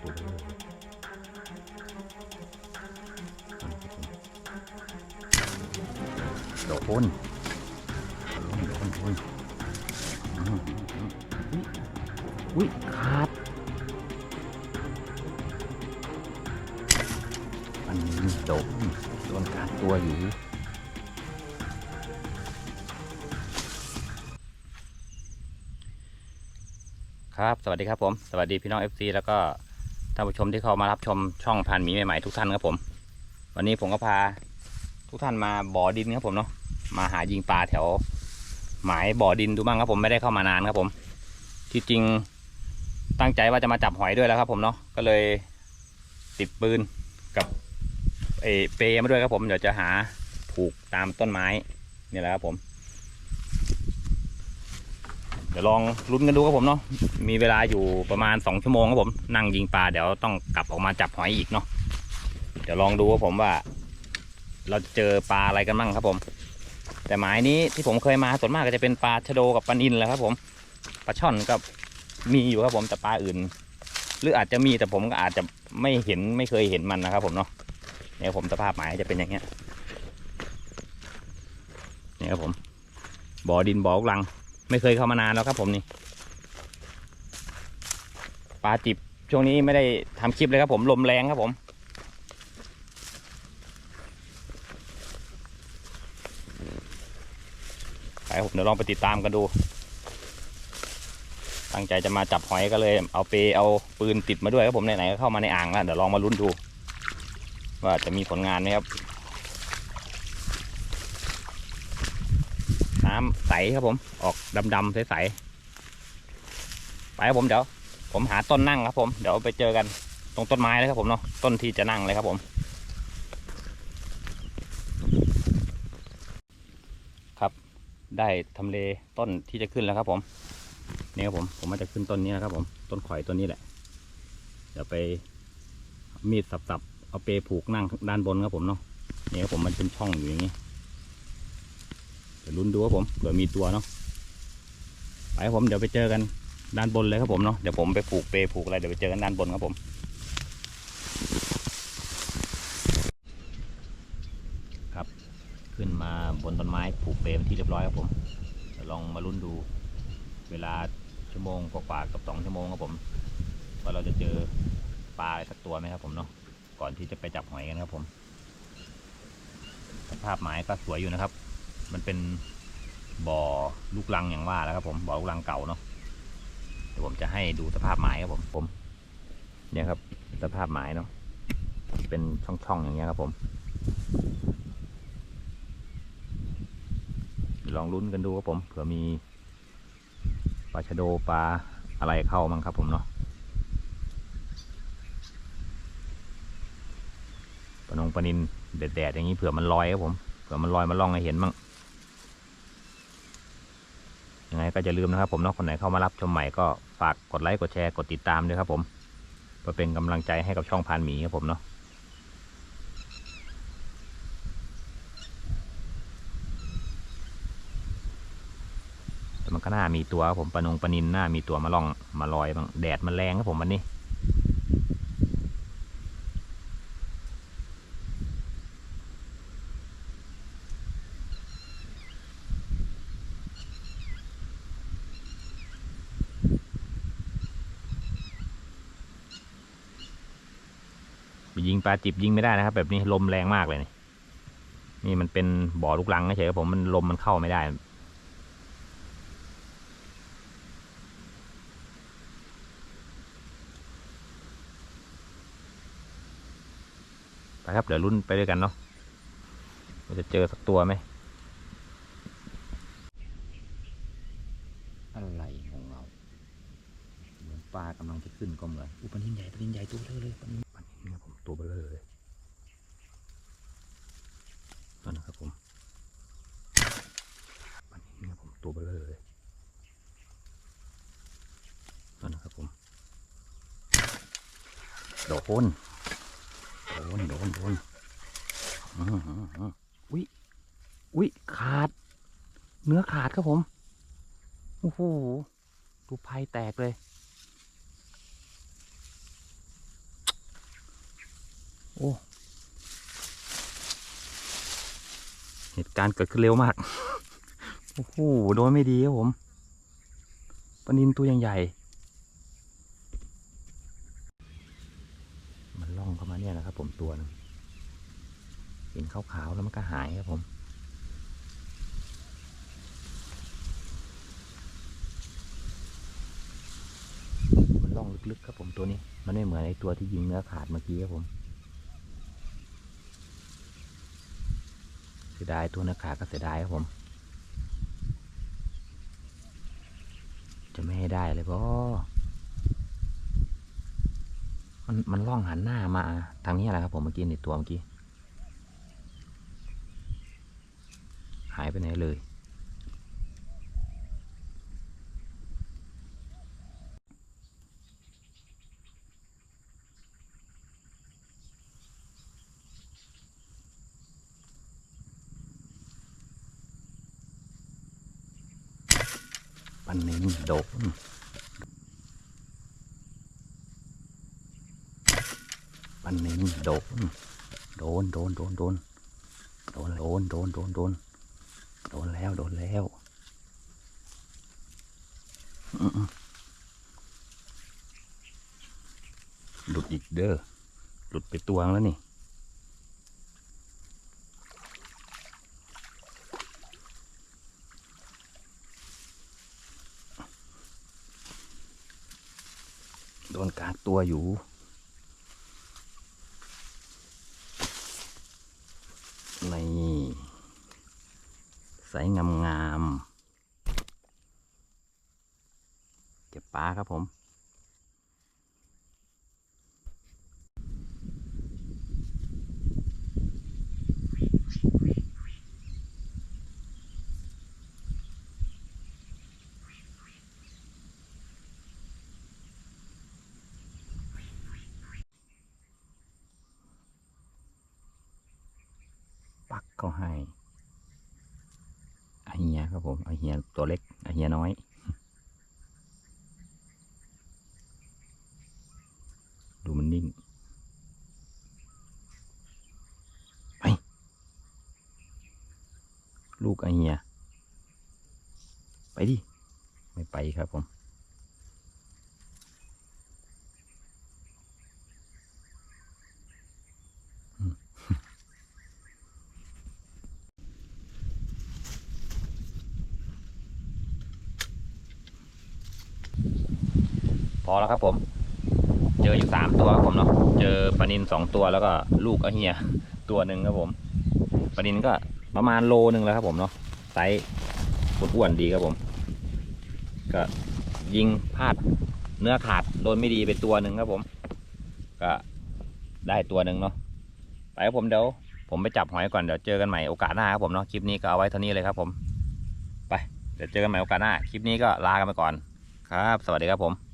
โดนโดนโดนอืมอืมอืมอุ้ยขาดอันมีโดนโดนกัดตัวอยู่ครับ สวัสดีครับผม สวัสดีพี่น้อง FC แล้วก็ ท่านผู้ชมที่เข้ามารับชมช่องพันหมีใหม่ๆทุกท่านครับผม วันนี้ผมก็พาทุกท่านมาบ่อดินครับผมเนาะมาหายิงปลาแถว หมายบ่อดินดูบ้างครับผมไม่ได้เข้ามานานครับผม ที่จริงตั้งใจว่าจะมาจับหอยด้วยแล้วครับผมเนาะก็เลยติดปืนกับเอเปย์มาด้วยครับผมเดี๋ยวจะหาผูกตามต้นไม้นี่แหละครับผม ดี๋ยวลองลุ้นกันดูครับผมเนาะมีเวลาอยู่ประมาณสองชั่วโมงครับผมนั่งยิงปลาเดี๋ยวต้องกลับออกมาจับหอยอีกเนาะเดี๋ยวลองดูครับผมว่า เราจะเจอปลาอะไรกันบ้างครับผม แต่หมายนี้ที่ผมเคยมาส่วนมากก็จะเป็นปลาชะโดกับปลานินแหละครับผมปลาช่อนก็มีอยู่ครับผมแต่ปลาอื่น หรืออาจจะมีแต่ผมก็อาจจะไม่เห็นไม่เคยเห็นมันนะครับผมเนาะเนี่ยผมสภาพหมายจะเป็นอย่างเงี้ยเนี่ยครับผมบ่อดินบ่อกลัง ไม่เคยเข้ามานานแล้วครับผมนี่ปลาจิบช่วงนี้ไม่ได้ทำคลิปเลยครับผมลมแรงครับผมไปผมเดี๋ยวลองไปติดตามกันดู ตั้งใจจะมาจับหอยก็เลย เอาเปเอาปืนติดมาด้วยครับผมไหนๆก็เข้ามาในอ่างแล้วเดี๋ยวลองมาลุ้นดู ว่าจะมีผลงานไหมครับ น้ำใสครับผม ออกดำๆใสๆไปครับผมเดี๋ยว ผมหาต้นนั่งครับผมเดี๋ยวไปเจอกันตรงต้นไม้เลยครับผมเนาะต้นที่จะนั่งเลยครับผม ครับได้ทำเลต้นที่จะขึ้นแล้วครับ ผมนี่ครับผมผมว่าจะขึ้นต้นนี้นะครับ ผมต้นข่อยต้นนี้แหละ เดี๋ยวไปมีดสับๆเอาเปผูกนั่งด้านบนครับผมเนาะนี่ครับผมมันเป็นช่องอยู่อย่างนี้ ยวลุ้นดูครับผมเผื่อมีตัวเนาะไปครับผมเดี๋ยวไปเจอกันด้านบนเลยครับผมเนาะเดี๋ยวผมไปผูกเปผูกอะไรเดี๋ยวไปเจอกันด้านบนครับผมครับ ขึ้นมาบนต้นไม้ผูกเปเป็นที่เรียบร้อยครับผมเดี๋ยวลองมาลุ้นดู เวลาชั่วโมงกว่ากับสองชั่วโมงครับผมว่าเราจะเจอปลาสักตัวไหมครับผมเนาะก่อนที่จะไปจับหอยกันครับผม สภาพหมายก็สวยอยู่นะครับ มันเป็นบ่อลูกลังอย่างว่าแล้วครับผมบ่อลูกลังเก่าเนาะเดี๋ยวผมจะให้ดูสภาพหมายครับผมผมเนี่ยครับสภาพหมายเนาะเป็นช่องๆอย่างเงี้ยครับผม ลองลุ้นกันดูครับผมเผื่อมีปลาชะโดปลาอะไรเข้ามั้งครับผมเนาะปลานงปลานินแดดๆอย่างนี้เผื่อมันลอยครับผมเผื่อมันลอยมาล่องให้เห็นมั่ง ไงก็จะลืมนะครับผมเนาะคนไหนเข้ามารับชมใหม่ก็ฝากกดไลค์กดแชร์กดติดตามด้วยครับผมเพื่อเป็นกำลังใจให้กับช่องพานหมีครับผมเนาะแต่มันก็น่ามีตัวครับผมปนงปนินน่ามีตัวมาล่องมาลอยบางแดดมันแรงครับผมวันนี้ ยิงปลาจิบยิงไม่ได้นะครับ แบบนี้ลมแรงมากเลยนี่นี่มันเป็นบ่อลูกลังเฉยครับผมมันลมมันเข้าไม่ได้ ไปครับเดี๋ยวรุ่นไปด้วยกันเนาะว่าจะเจอสักตัวไหมอะไรของเราเหมือนปลากำลังจะขึ้นก็เหมือนอุปนินใหญ่ปนินใหญ่ตัวเท่าเลยปนินปลานินเนี่ยผมตัวเบลอเลยนั่นนะครับผมปลานินเนี่ยผมตัวเบลอเลยนั่นนะครับผม โดน โดน โดน โดนอุ้ยอุ้ยขาด เนื้อขาดครับผม โอ้โห ดูไพ่แตกเลย โอ้ เหตุการณ์เกิดขึ้นเร็วมาก โอ้โห โดนไม่ดีครับผมปนินตัวยังใหญ่นล่องเข้ามาเนี่ยนะครับผม ตัวนึงเห็นขาวๆแล้วมันก็หายครับผมมันล่องลึกๆครับผมตัวนี้ มันไม่เหมือนไอ้ตัวที่ยิงเนื้อขาดเมื่อกี้ครับผมเสียดายตัวเนื้อขาดก็เสียดายครับผม จะไม่ให้ได้เลยบ่ มันมันล่องหันหน้ามาทางนี้อะไรครับผมเมื่อกี้ในตัวเมื่อกี้ หายไปไหนเลย ปันนินโดน ปันนินโดน โดน โดน โดน โดน โดน โดน โดน โดน โดน โดนแล้ว โดนแล้วหลุดอีกเด้อ หลุดไปตัวแล้วนี่ โดนกากตัวอยู่ ใน ใสงามงามๆ เก็บปลาครับผมปักเขาให้อา เฮียครับผมอาเฮียตัวเล็กอาเฮียน้อย ดูมันนิ่งไปลูกอเฮีย ไปดิ ไม่ไปครับผม อแล้วครับผม เจออยู่สามตัวครับผมเนาะเจอปลานินสองตัวแล้วก็ลูกอเฮียตัวหนึ่งครับผมปลานินก็ประมาณโลหนึ่งแล้วครับผมเนาะไซส์อ้วนๆดีครับผม ก็ยิงพลาดเนื้อขาดโดนไม่ดีไปตัวหนึ่งครับผม ก็ได้ตัวหนึ่งเนาะไปครับผมเดี๋ยวผมไปจับหอยก่อนเดี๋ยวเจอกันใหม่โอกาสหน้าครับผมเนาะคลิปนี้ก็เอาไว้เท่านี้เลยครับผม ไปเดี๋ยวเจอกันใหม่โอกาสหน้าคลิปนี้ก็ลากันไปก่อนครับ สวัสดีครับผม